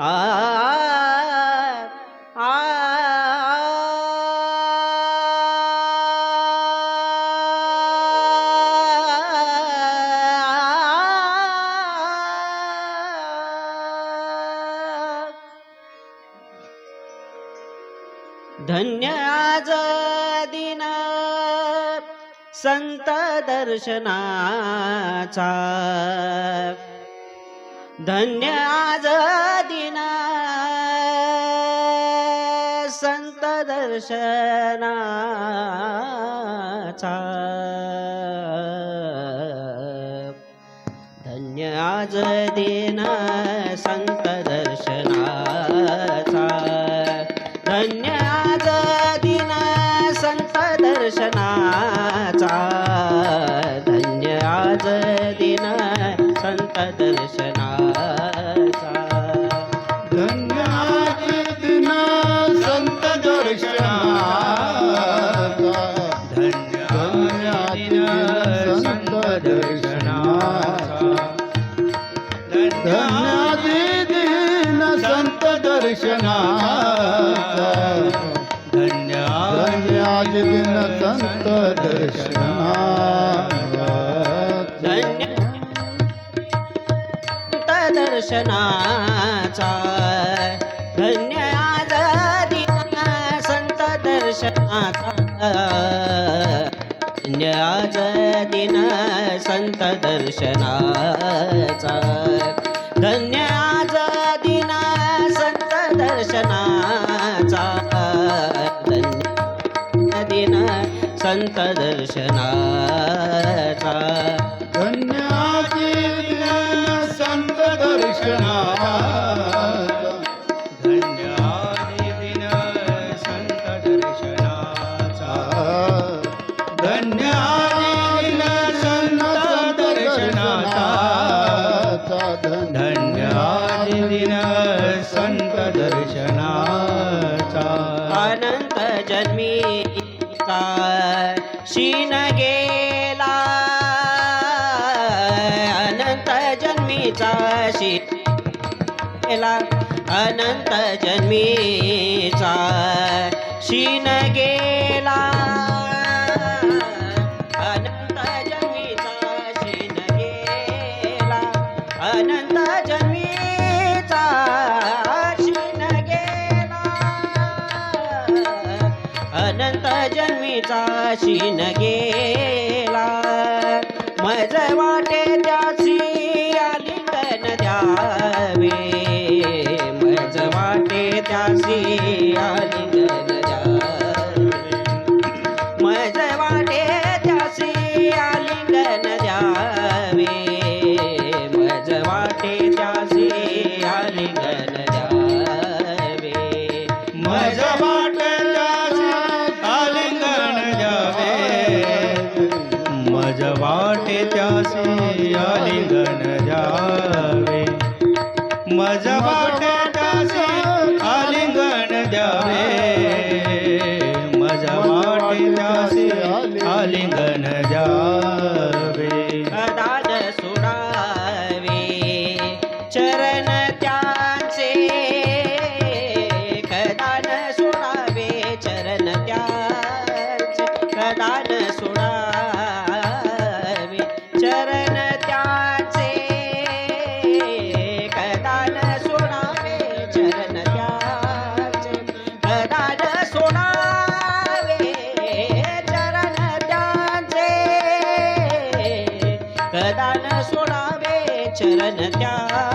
धन्य आज दिन संत दर्शनाचा धन्य आज ना संत दर्शनाचा. धन्य आज देना दर्शनाचा धन्य आज संत दर्शनाचा धन्य आज दिन संत दर्शनाचा धन्य आज दिन संत दर्शनाचा धन्य दिन संत दर्शना जन्मी जन्मीचा शीन गेला अनंत जन्मीचा शी गेला अनंत जन्मीचा शीन गेला ನಿನಗೆ ಗಜ ಬಾಟೆ चरण त्या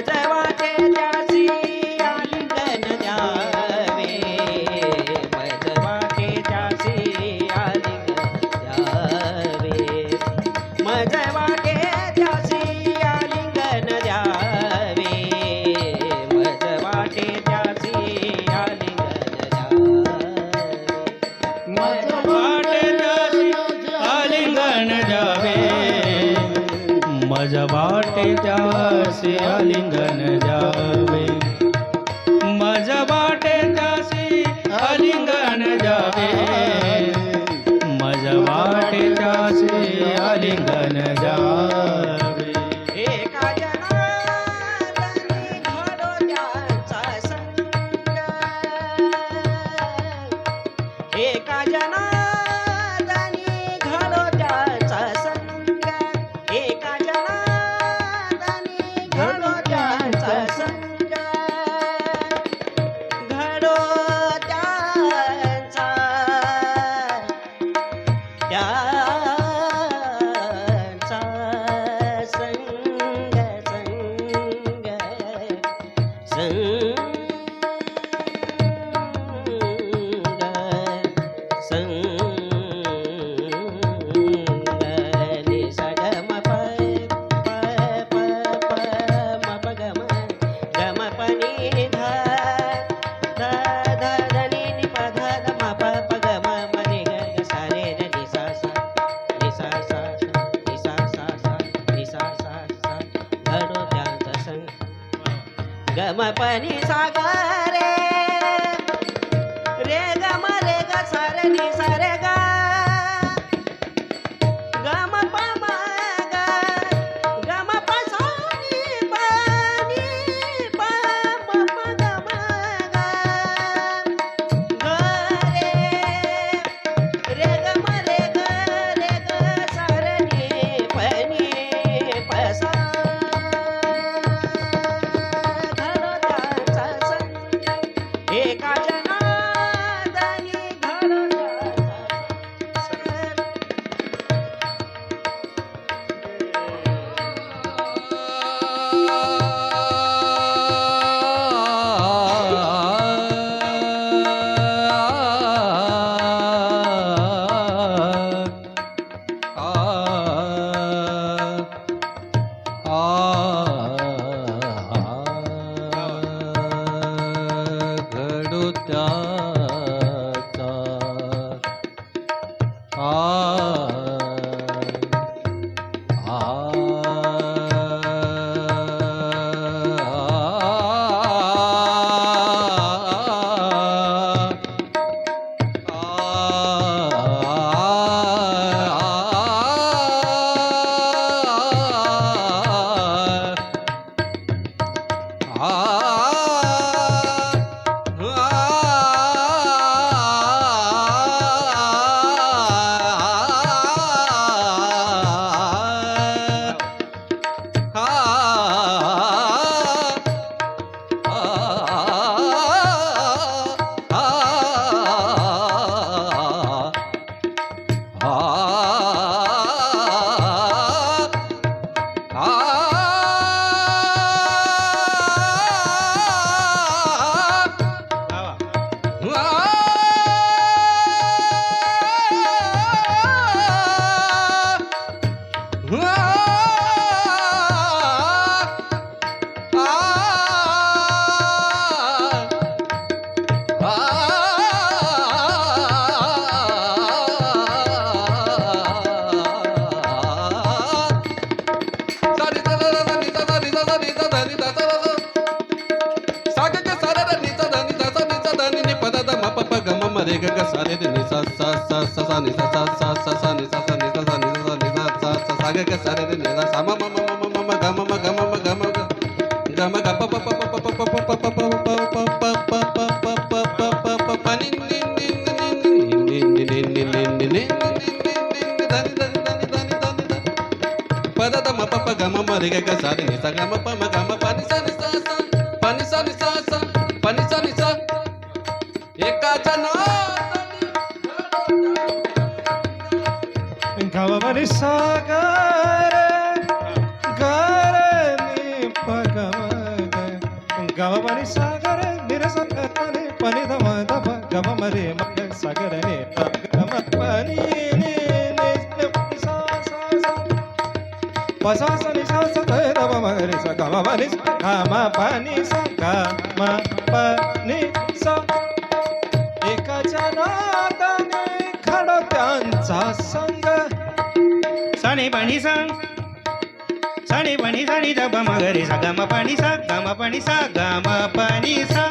जय न जावे. माझ्या वाटेच्या आलिंगन जावे సరి ని స స స స స ని స స స స స ని స స ని స స ని స స ని స స స స గ గ సరి ని ల స మ మ మ గమమరే మగ సగరనే గమ పని పసాస నిశాస దవ మగరి స గమ పని గమ పని స గమ పని స एकाच्या नादाने खडत्यांचा संग। सणे पाणी सांग सणे पाणी साडी दबा मगरी सा गम पाणी सा गम पाणी सा गम पाणी सा।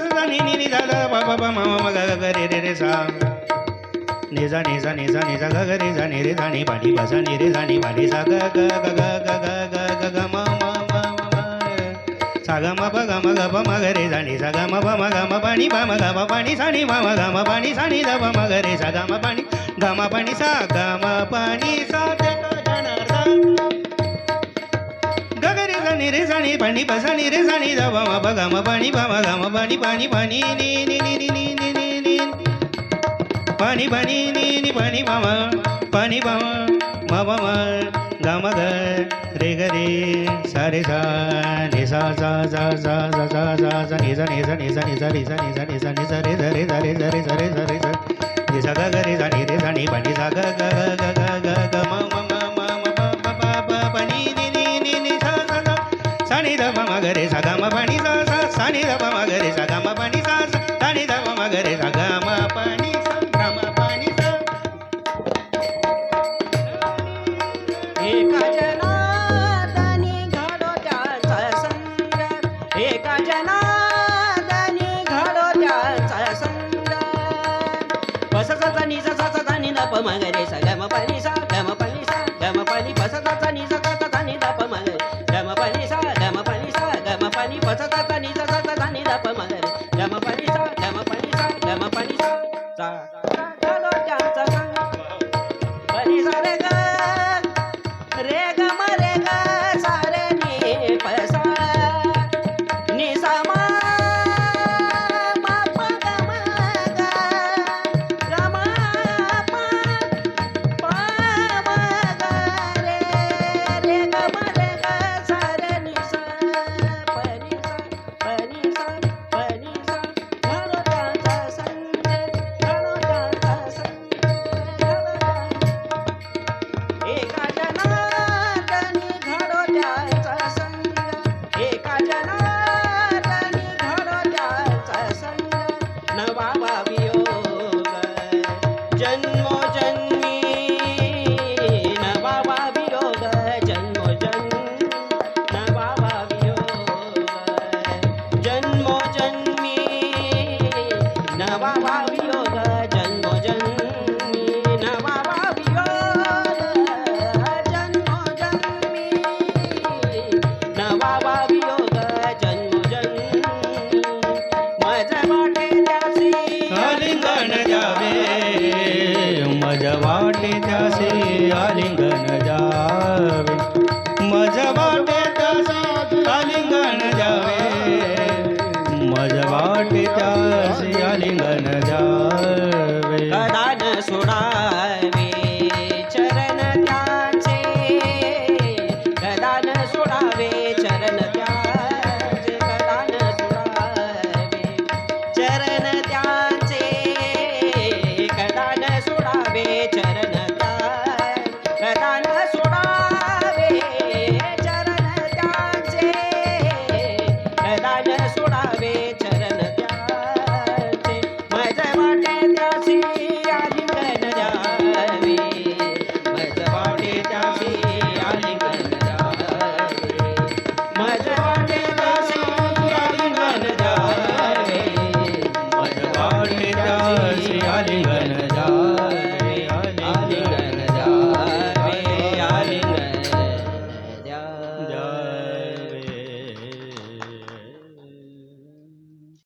sadada ni ni ni dada ba ba ba ma ma ma ga ga ga re re re sa ne za ne za ga ga re ne re ne ba ba za ne re ne ba sa ga ga ga ga ga ga ga ga ga ma ma ma sa ga ma ba ga ma ba ma ga re ne ga ma ba ma ga ma ba ba ma ga ba ba sa ni ba ma ga ma ba sa ni da ba ma ga ga ma ba ga ma ba sa ga ma ba sa रे साणी पाणी पसाणी रे साणी the म प ग म पाणी प म ग म पाणी पाणी पाणी नी नी नी नी नी नी नी नी पाणी पाणी नी नी पाणी पाम पाणी पाम म म म ग म ग रे ग रे सा रे सा रे सा सा सा सा सा सा सा सा नि सा नि सा नि सा नि सा नि सा नि सा नि सा नि सा रे सा रे सा रे सा रे सा रे सा रे सा नि सा ग ग रे सा नि रे सा नि पाणी सा ग ग ग ग ग ग म మగరే సగమ పని దాస సని దమ మగరే సగమ పని దాస సని దమ మగరే సగ आलिंगन द्यावे माझ्या वाटे त्यासे आलिंगन द्यावे